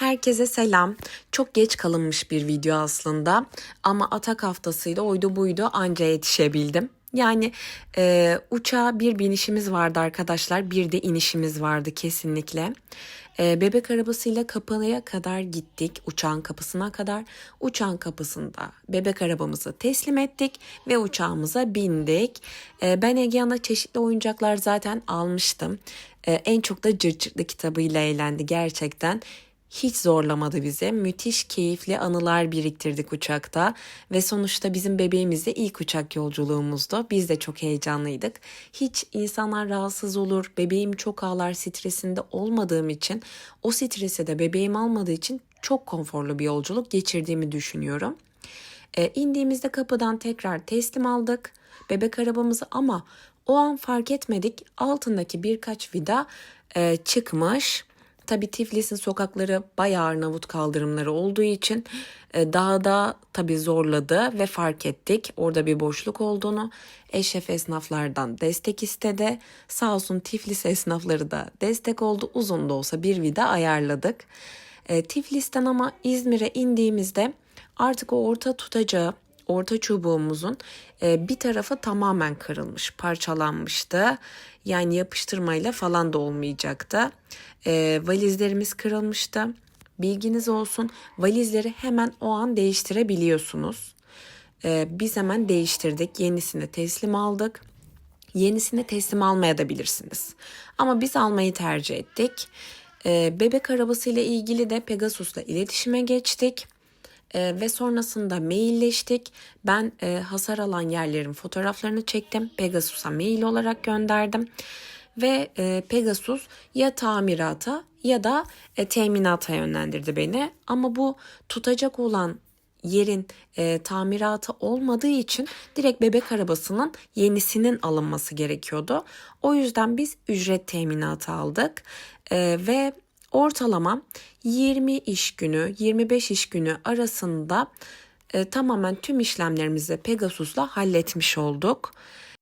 Herkese selam. Çok geç kalınmış bir video aslında ama atak haftasıydı oydu buydu anca yetişebildim. Yani e, uçağa bir binişimiz vardı arkadaşlar bir de inişimiz vardı kesinlikle. E, bebek arabasıyla kapıya kadar gittik uçağın kapısına kadar. Uçağın kapısında bebek arabamızı teslim ettik ve uçağımıza bindik. E, ben Egean'a çeşitli oyuncaklar zaten almıştım. E, en çok da Cırcırtlı kitabıyla eğlendi gerçekten. Hiç zorlamadı bizi. Müthiş keyifli anılar biriktirdik uçakta ve sonuçta bizim bebeğimiz de ilk uçak yolculuğumuzdu. Biz de çok heyecanlıydık. Hiç insanlar rahatsız olur, bebeğim çok ağlar stresinde olmadığım için, o stresi de bebeğim almadığı için çok konforlu bir yolculuk geçirdiğimi düşünüyorum. E, indiğimizde kapıdan tekrar teslim aldık bebek arabamızı ama o an fark etmedik altındaki birkaç vida e, çıkmış. Tabi Tiflis'in sokakları bayağı Arnavut kaldırımları olduğu için e, daha da tabi zorladı ve fark ettik orada bir boşluk olduğunu. Eşref esnaflardan destek istedi. Sağ olsun Tiflis esnafları da destek oldu. Uzun da olsa bir vida ayarladık. E, Tiflis'ten ama İzmir'e indiğimizde artık o orta tutacağı orta çubuğumuzun e, bir tarafı tamamen kırılmış, parçalanmıştı. Yani yapıştırmayla falan da olmayacaktı. E, valizlerimiz kırılmıştı. Bilginiz olsun valizleri hemen o an değiştirebiliyorsunuz. E, biz hemen değiştirdik. Yenisini teslim aldık. Yenisini teslim almaya da bilirsiniz. Ama biz almayı tercih ettik. Bebek arabasıyla ilgili de Pegasus'la iletişime geçtik. Ee, ve sonrasında mailleştik. Ben e, hasar alan yerlerin fotoğraflarını çektim. Pegasus'a mail olarak gönderdim. Ve e, Pegasus ya tamirata ya da e, teminata yönlendirdi beni. Ama bu tutacak olan yerin e, tamiratı olmadığı için direkt bebek arabasının yenisinin alınması gerekiyordu. O yüzden biz ücret teminatı aldık e, ve ortalama 20 iş günü 25 iş günü arasında e, tamamen tüm işlemlerimizi Pegasus'la halletmiş olduk.